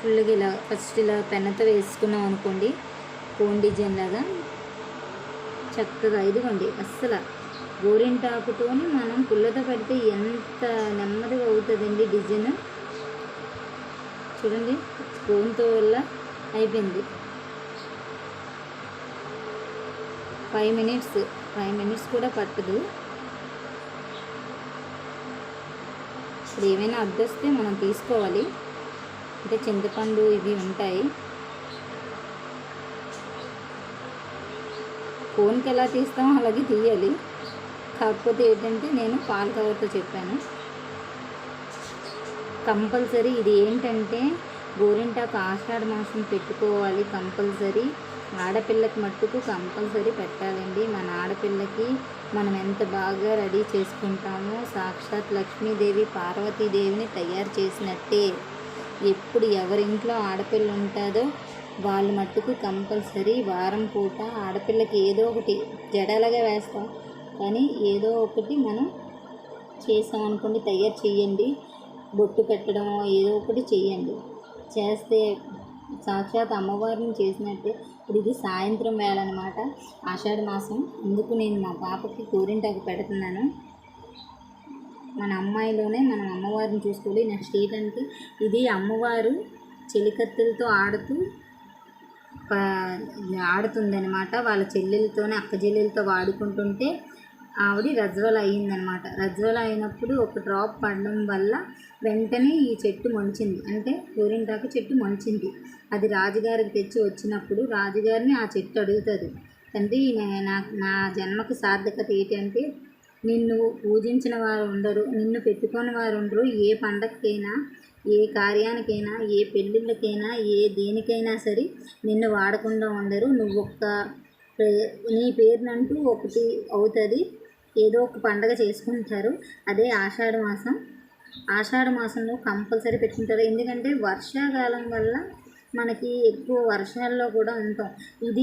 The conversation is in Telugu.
ఫుల్గా ఇలా ఫస్ట్ ఇలా పెన్నతో వేసుకున్నాం అనుకోండి కోన్ డిజైన్ లాగా. చక్కగా ఇదిగోండి అస్సలు గోరింటాకుతోని మనం పుల్లతో పెడితే ఎంత నెమ్మదిగా అవుతుందండి డిజైన్. చూడండి స్పూన్తో వల్ల అయిపోయింది. ఫైవ్ మినిట్స్ ఫైవ్ మినిట్స్ కూడా పట్టదు. ఇప్పుడు ఏమైనా అడ్డొస్తే మనం తీసుకోవాలి. అంటే చింతపండు ఇవి ఉంటాయి. ఫోన్కి ఎలా తీస్తామో అలాగే తీయాలి. కాకపోతే ఏంటంటే నేను పాల కవర్తో చెప్పాను. కంపల్సరీ ఇది ఏంటంటే గోరింటాకు ఆషాఢ మాసం పెట్టుకోవాలి కంపల్సరీ. ఆడపిల్లకి మట్టుకు కంపల్సరీ పెట్టాలండి. మన ఆడపిల్లకి మనం ఎంత బాగా రెడీ చేసుకుంటామో సాక్షాత్ లక్ష్మీదేవి పార్వతీదేవిని తయారు చేసినట్టే. ఎప్పుడు ఎవరింట్లో ఆడపిల్ల ఉంటుందో వాళ్ళు మట్టుకు కంపల్సరీ వారం పూట ఆడపిల్లకి ఏదో ఒకటి జడలుగా వేస్తాం. కానీ ఏదో ఒకటి మనం చేసాం అనుకోండి తయారు చేయండి. బొట్టు పెట్టడం ఏదో ఒకటి చేయండి. చేస్తే సాక్షాత్ అమ్మవారిని చేసినట్టే. ఇప్పుడు ఇది సాయంత్రం వేళ అనమాట ఆషాఢ మాసం. అందుకు నేను మా పాపకి కోరింటాకు పెడుతున్నాను. మన అమ్మాయిలోనే మనం అమ్మవారిని చూసుకోవాలి. నెక్స్ట్ ఏంటంటే ఇది అమ్మవారు చెలికత్తెలతో ఆడుతూ ఆడుతుందనమాట వాళ్ళ చెల్లెలతోనే అక్క చెల్లెలతో వాడుకుంటుంటే ఆవిడ రజ్వల అయ్యిందనమాట రజ్వల అయినప్పుడు ఒక డ్రాప్ పడడం వల్ల వెంటనే ఈ చెట్టు మొలిచింది. అంటే గోరింటాకు చెట్టు మొలిచింది. అది రాజుగారికి తెచ్చి వచ్చినప్పుడు రాజుగారిని ఆ చెట్టు అడుగుతుంది తండ్రి నా నా జన్మకు సార్థకత ఏంటంటే నిన్ను పూజించిన వారు ఉండరు నిన్ను పెట్టుకొని వారు ఉండరు ఏ పండగకైనా ఏ కార్యానికైనా ఏ పెళ్ళిళ్ళకైనా ఏ దేనికైనా సరే నిన్ను వాడకుండా ఉండరు. నువ్వు ఒక్క పే- నీ పేరునంటూ ఒకటి అవుతుంది. ఏదో ఒక పండగ చేసుకుంటారు. అదే ఆషాఢ మాసం. ఆషాఢ మాసంలో కంపల్సరీ పెట్టుకుంటారు ఎందుకంటే వర్షాకాలం వల్ల మనకి ఎక్కువ వర్షాల్లో కూడా ఉంటాం. ఇది